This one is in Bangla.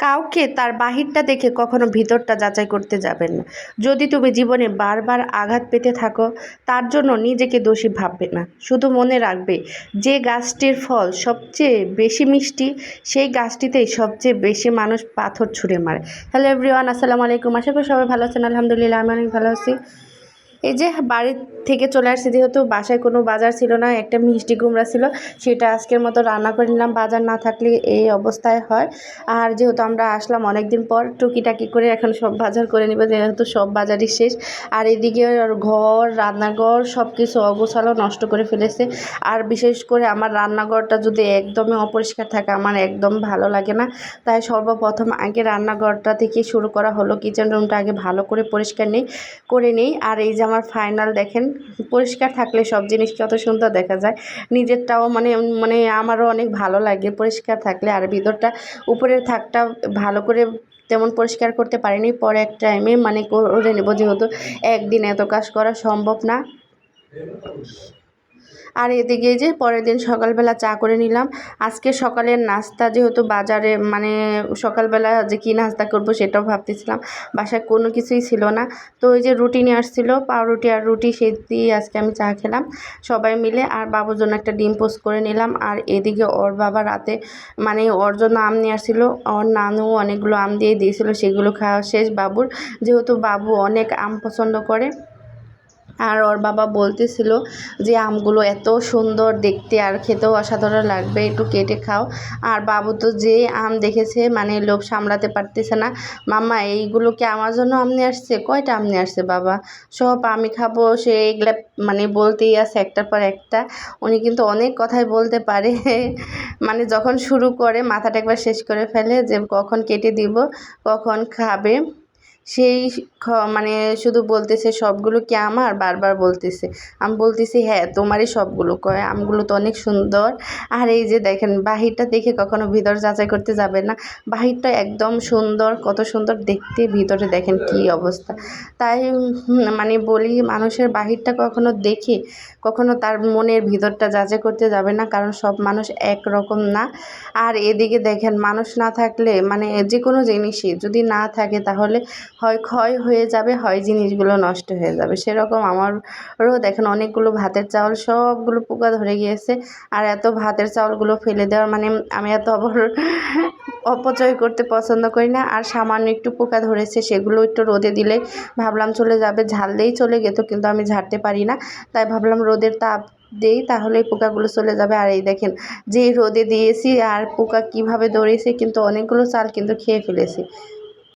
কাউকে তার বাহিরটা দেখে কখনো ভিতরটা যাচাই করতে যাবেন না। যদি তুমি জীবনে বারবার আঘাত পেতে থাকো, তার জন্য নিজেকে দোষী ভাববে না। শুধু মনে রাখবে, যে গাছটির ফল সবচেয়ে বেশি মিষ্টি, সেই গাছটিতেই সবচেয়ে বেশি মানুষ পাথর ছুঁড়ে মারে। হ্যালো এভরিওয়ান আসসালামু আলাইকুম। আশা করি সবাই ভালো আছেন। আলহামদুলিল্লাহ, আমি অনেক ভালো আছি। এই যে বাড়ির থেকে চলে আসছি, যেহেতু বাসায় কোনো বাজার ছিল না, একটা মিষ্টি কুমড়া ছিল, সেটা আজকের মতো রান্না করে নিলাম। বাজার না থাকলে এই অবস্থায় হয়। আর যেহেতু আমরা আসলাম অনেক দিন পর, টুকিটাকি করে এখন সব বাজার করে নেবে, যেহেতু সব বাজারই শেষ। আর এদিকে ঘর, রান্নাঘর সব কিছু অগোছালো, নষ্ট করে ফেলেছে। আর বিশেষ করে আমার রান্নাঘরটা যদি একদমই অপরিষ্কার থাকে, আমার একদম ভালো লাগে না। তাই সর্বপ্রথম আগে রান্নাঘরটা থেকে শুরু করা হলো। কিচেন রুমটা আগে ভালো করে পরিষ্কার নেই, করে নেই। আর এই যে আমার ফাইনাল দেখেন পরিষ্কার থাকলে সব জিনিস কত সুন্দর দেখা যায়। নিজেরটাও মানে মানে আমারও অনেক ভালো লাগে পরিষ্কার থাকলে। আর ভিতরটা, উপরের থাকটা ভালো করে তেমন পরিষ্কার করতে পারিনি। পরে এক টাইমে মানে করে নেব, যেহেতু একদিন এত কাজ করা সম্ভব না। আর এদিকে যে পরের দিন সকালবেলা চা করে নিলাম। আজকে সকালের নাস্তা যেহেতু বাজারে মানে সকালবেলা যে কী নাস্তা করব সেটাও ভাবতেছিলাম। বাসায় কোনো কিছুই ছিল না। তো ওই যে রুটি নিয়ে আসছিল, পাউরুটি আর রুটি সেই দিয়ে আজকে আমি চা খেলাম। সবাই মিলে আর বাবুর জন্য একটা ডিম পোস্ট করে নিলাম। আর এদিকে ওর বাবা রাতে মানে ওর জন্য আম নিয়ে আসছিল। ওর নানু অনেকগুলো আম দিয়ে দিয়েছিলো, সেগুলো খাওয়া শেষ। বাবুর, যেহেতু বাবু অনেক আম পছন্দ করে আর ওর বাবা বলতেছিল যে, আমগুলো এত সুন্দর দেখতে আর খেতেও অসাধারণ লাগবে, একটু কেটে খাও। আর বাবু তো যে আম দেখেছে মানে লোভ সামলাতে পারতেছে না। মাম্মা, এইগুলো কি আমার জন্য আম নিয়ে আসছে? কয়টা আম নিয়ে আসছে বাবা? সব আমি খাব, সে এগুলা মানে বলতেই আছে একটার পর একটা। উনি কিন্তু অনেক কথাই বলতে পারে। মানে যখন শুরু করে, মাথাটা একবার শেষ করে ফেলে যে, কখন কেটে দিব, কখন খাবে? সেই মানে শুধু বলতেছে সবগুলো কি আমার? বারবার বলতেছে। আমি বলতেছি হ্যাঁ তোমারই সবগুলো কয়। আমগুলো তো অনেক সুন্দর। আর এই যে দেখেন, বাহিরটা দেখে কখনো ভিতর যাচাই করতে যাবে না। বাহিরটা একদম সুন্দর, কত সুন্দর দেখতে ভিতরে দেখেন কি অবস্থা। তাই মানে বলি, মানুষের বাহিরটা কখনো দেখে কখনো তার মনের ভিতরটা যাচাই করতে যাবে না, কারণ সব মানুষ একরকম না। আর এদিকে দেখেন, মানুষ না থাকলে মানে যে কোনো জিনিসই যদি না থাকে তাহলে হয় ক্ষয় হয়ে যাবে, হয় জিনিসগুলো নষ্ট হয়ে যাবে। সেরকম আমারও দেখেন অনেকগুলো ভাতের চাউল সবগুলো পোকা ধরে গিয়েছে। আর এত ভাতের চাউলগুলো ফেলে দেওয়ার মানে আমি এত অবর অপচয় করতে পছন্দ করি না। আর সামান্য একটু পোকা ধরেছে, সেগুলো একটু রোদে দিলে ভাবলাম চলে যাবে। ঝাললেই চলে যেত কিন্তু আমি ঝাড়তে পারি না। তাই ভাবলাম রোদের তাপ দেই তাহলে পোকাগুলো চলে যাবে। আর এই দেখেন যে রোদে দিয়েছি আর পোকা কীভাবে দৌড়েছে কিন্তু অনেকগুলো চাল কিন্তু খেয়ে ফেলেছি।